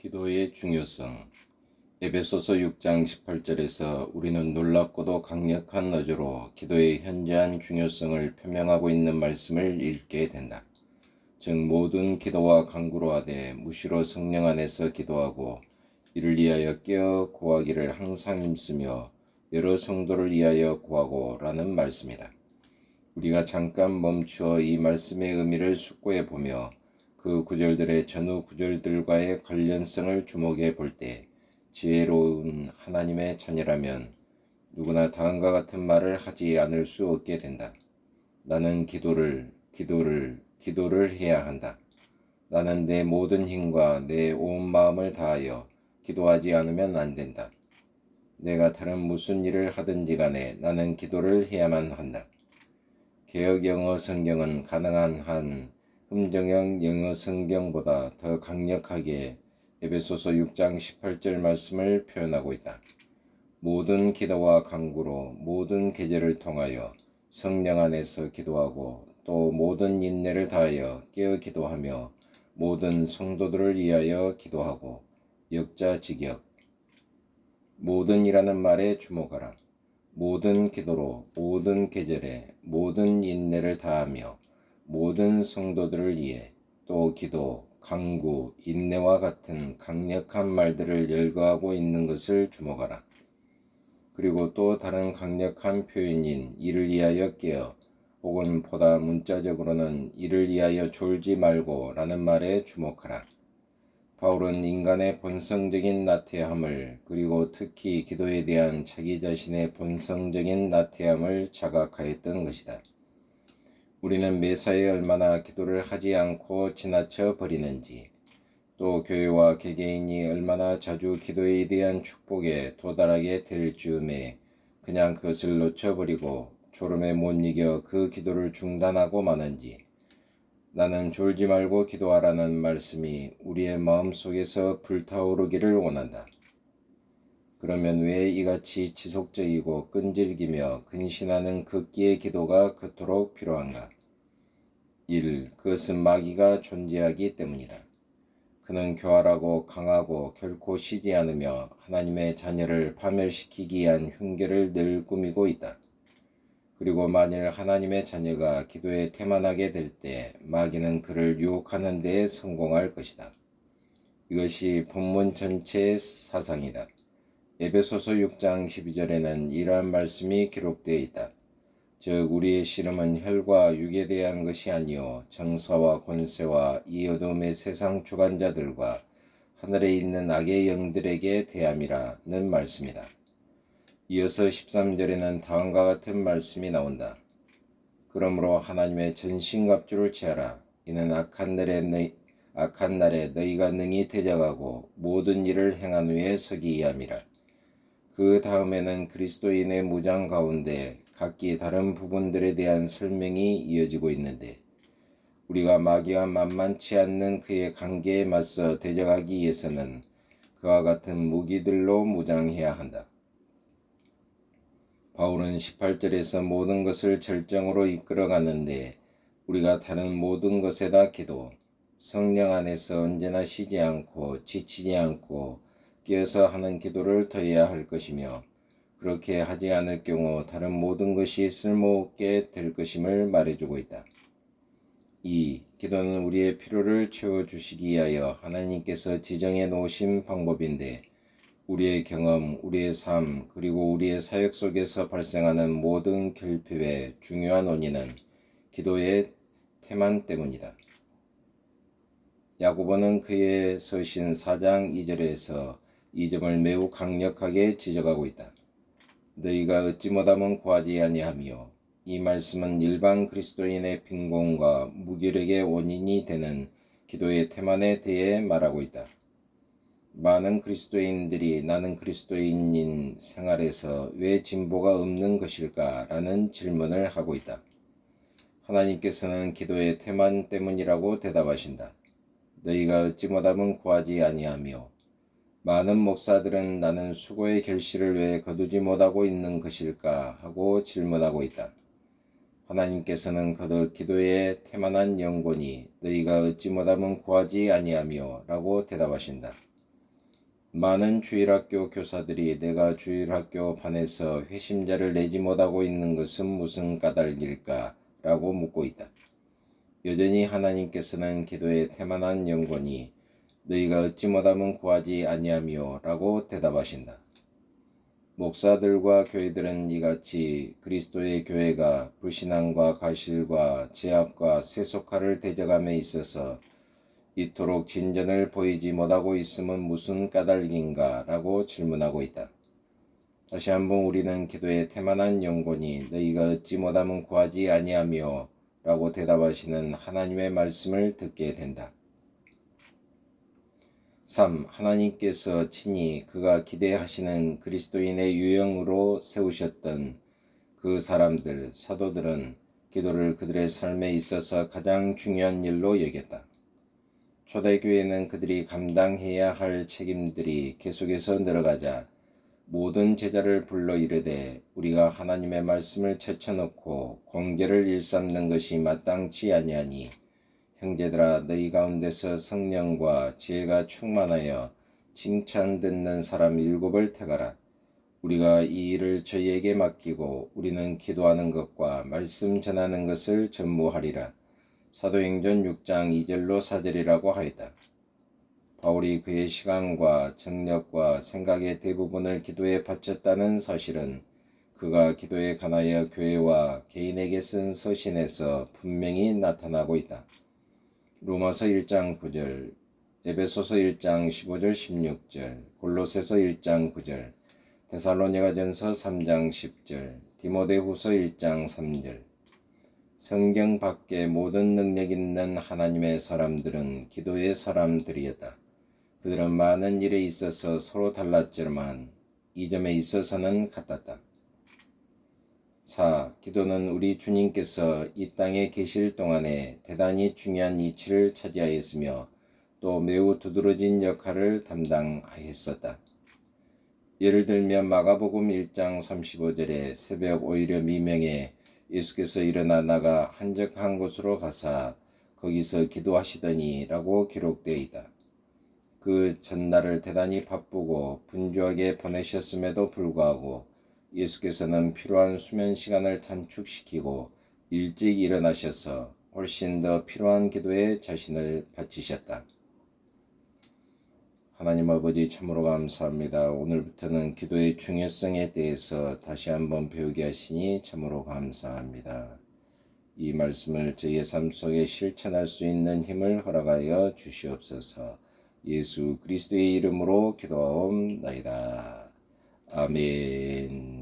기도의 중요성 에베소서 6장 18절에서 우리는 놀랍고도 강력한 어조로 기도의 현저한 중요성을 표명하고 있는 말씀을 읽게 된다. 즉 모든 기도와 간구로 하되 무시로 성령 안에서 기도하고 이를 위하여 깨어 구하기를 항상 힘쓰며 여러 성도를 위하여 구하고 라는 말씀이다. 우리가 잠깐 멈추어 이 말씀의 의미를 숙고해 보며 그 구절들의 전후 구절들과의 관련성을 주목해 볼 때 지혜로운 하나님의 자녀라면 누구나 다음과 같은 말을 하지 않을 수 없게 된다. 나는 기도를, 기도를, 기도를 해야 한다. 나는 내 모든 힘과 내 온 마음을 다하여 기도하지 않으면 안 된다. 내가 다른 무슨 일을 하든지 간에 나는 기도를 해야만 한다. 개혁 영어 성경은 가능한 한 흠정형 영어 성경보다 더 강력하게 에베소서 6장 18절 말씀을 표현하고 있다. 모든 기도와 간구로 모든 계절을 통하여 성령 안에서 기도하고 또 모든 인내를 다하여 깨어 기도하며 모든 성도들을 위하여 기도하고 역자 직역 모든이라는 말에 주목하라. 모든 기도로 모든 계절에 모든 인내를 다하며 모든 성도들을 위해 또 기도, 강구, 인내와 같은 강력한 말들을 열거하고 있는 것을 주목하라. 그리고 또 다른 강력한 표현인 이를 위하여 깨어 혹은 보다 문자적으로는 이를 위하여 졸지 말고 라는 말에 주목하라. 바울은 인간의 본성적인 나태함을 그리고 특히 기도에 대한 자기 자신의 본성적인 나태함을 자각하였던 것이다. 우리는 매사에 얼마나 기도를 하지 않고 지나쳐 버리는지, 또 교회와 개개인이 얼마나 자주 기도에 대한 축복에 도달하게 될 즈음에 그냥 그것을 놓쳐버리고 졸음에 못 이겨 그 기도를 중단하고 마는지, 나는 졸지 말고 기도하라는 말씀이 우리의 마음 속에서 불타오르기를 원한다. 그러면 왜 이같이 지속적이고 끈질기며 근신하는 극기의 기도가 그토록 필요한가? 1. 그것은 마귀가 존재하기 때문이다. 그는 교활하고 강하고 결코 쉬지 않으며 하나님의 자녀를 파멸시키기 위한 흉계를 늘 꾸미고 있다. 그리고 만일 하나님의 자녀가 기도에 태만하게 될 때 마귀는 그를 유혹하는 데에 성공할 것이다. 이것이 본문 전체의 사상이다. 에베소서 6장 12절에는 이러한 말씀이 기록되어 있다. 즉 우리의 씨름은 혈과 육에 대한 것이 아니요 정사와 권세와 이 어둠의 세상 주관자들과 하늘에 있는 악의 영들에게 대함이라는 말씀이다. 이어서 13절에는 다음과 같은 말씀이 나온다. 그러므로 하나님의 전신갑주를 취하라. 이는 악한 날에 너희, 악한 날에 너희가 능히 대적하고 모든 일을 행한 후에 서기 위함이라. 그 다음에는 그리스도인의 무장 가운데 각기 다른 부분들에 대한 설명이 이어지고 있는데 우리가 마귀와 만만치 않는 그의 관계에 맞서 대적하기 위해서는 그와 같은 무기들로 무장해야 한다. 바울은 18절에서 모든 것을 절정으로 이끌어 가는데 우리가 다른 모든 것에다 기도, 성령 안에서 언제나 쉬지 않고 지치지 않고 깨어서 하는 기도를 더해야 할 것이며 그렇게 하지 않을 경우 다른 모든 것이 쓸모없게 될 것임을 말해주고 있다. 2. 기도는 우리의 필요를 채워주시기 위하여 하나님께서 지정해 놓으신 방법인데 우리의 경험, 우리의 삶, 그리고 우리의 사역 속에서 발생하는 모든 결핍의 중요한 원인은 기도의 태만 때문이다. 야고보는 그의 서신 4장 2절에서 이 점을 매우 강력하게 지적하고 있다. 너희가 얻지 못하면 구하지 아니하며 이 말씀은 일반 그리스도인의 빈곤과 무기력의 원인이 되는 기도의 태만에 대해 말하고 있다. 많은 그리스도인들이 나는 그리스도인인 생활에서 왜 진보가 없는 것일까? 라는 질문을 하고 있다. 하나님께서는 기도의 태만 때문이라고 대답하신다. 너희가 얻지 못하면 구하지 아니하며 많은 목사들은 나는 수고의 결실을 왜 거두지 못하고 있는 것일까 하고 질문하고 있다. 하나님께서는 거듭 기도의 태만한 영혼이 너희가 얻지 못하면 구하지 아니하며 라고 대답하신다. 많은 주일학교 교사들이 내가 주일학교 반에서 회심자를 내지 못하고 있는 것은 무슨 까닭일까? 라고 묻고 있다. 여전히 하나님께서는 기도에 태만한 영혼이 너희가 얻지 못하면 구하지 아니하며 라고 대답하신다. 목사들과 교회들은 이같이 그리스도의 교회가 불신앙과 가실과 제압과 세속화를 대적함에 있어서 이토록 진전을 보이지 못하고 있음은 무슨 까닭인가 라고 질문하고 있다. 다시 한번 우리는 기도에 태만한 영혼이 너희가 얻지 못하면 구하지 아니하며 라고 대답하시는 하나님의 말씀을 듣게 된다. 3. 하나님께서 친히 그가 기대하시는 그리스도인의 유형으로 세우셨던 그 사람들, 사도들은 기도를 그들의 삶에 있어서 가장 중요한 일로 여겼다. 초대교회는 그들이 감당해야 할 책임들이 계속해서 늘어가자 모든 제자를 불러 이르되 우리가 하나님의 말씀을 제쳐놓고 공개를 일삼는 것이 마땅치 아니하니 형제들아 너희 가운데서 성령과 지혜가 충만하여 칭찬 듣는 사람 일곱을 택하라. 우리가 이 일을 저희에게 맡기고 우리는 기도하는 것과 말씀 전하는 것을 전무하리라. 사도행전 6장 2절로 4절이라고 하였다. 바울이 그의 시간과 정력과 생각의 대부분을 기도에 바쳤다는 사실은 그가 기도에 관하여 교회와 개인에게 쓴 서신에서 분명히 나타나고 있다. 로마서 1장 9절, 에베소서 1장 15절 16절, 골로새서 1장 9절, 데살로니가전서 3장 10절, 디모데후서 1장 3절. 성경 밖에 모든 능력 있는 하나님의 사람들은 기도의 사람들이었다. 그들은 많은 일에 있어서 서로 달랐지만 이 점에 있어서는 같았다. 4. 기도는 우리 주님께서 이 땅에 계실 동안에 대단히 중요한 이치를 차지하였으며 또 매우 두드러진 역할을 담당하였었다. 예를 들면 마가복음 1장 35절에 새벽 오히려 미명에 예수께서 일어나 나가 한적한 곳으로 가사 거기서 기도하시더니 라고 기록되어 있다. 그 전날을 대단히 바쁘고 분주하게 보내셨음에도 불구하고 예수께서는 필요한 수면 시간을 단축시키고 일찍 일어나셔서 훨씬 더 필요한 기도에 자신을 바치셨다. 하나님 아버지 참으로 감사합니다. 오늘부터는 기도의 중요성에 대해서 다시 한번 배우게 하시니 참으로 감사합니다. 이 말씀을 저희의 삶 속에 실천할 수 있는 힘을 허락하여 주시옵소서. 예수 그리스도의 이름으로 기도하옵나이다. 아멘.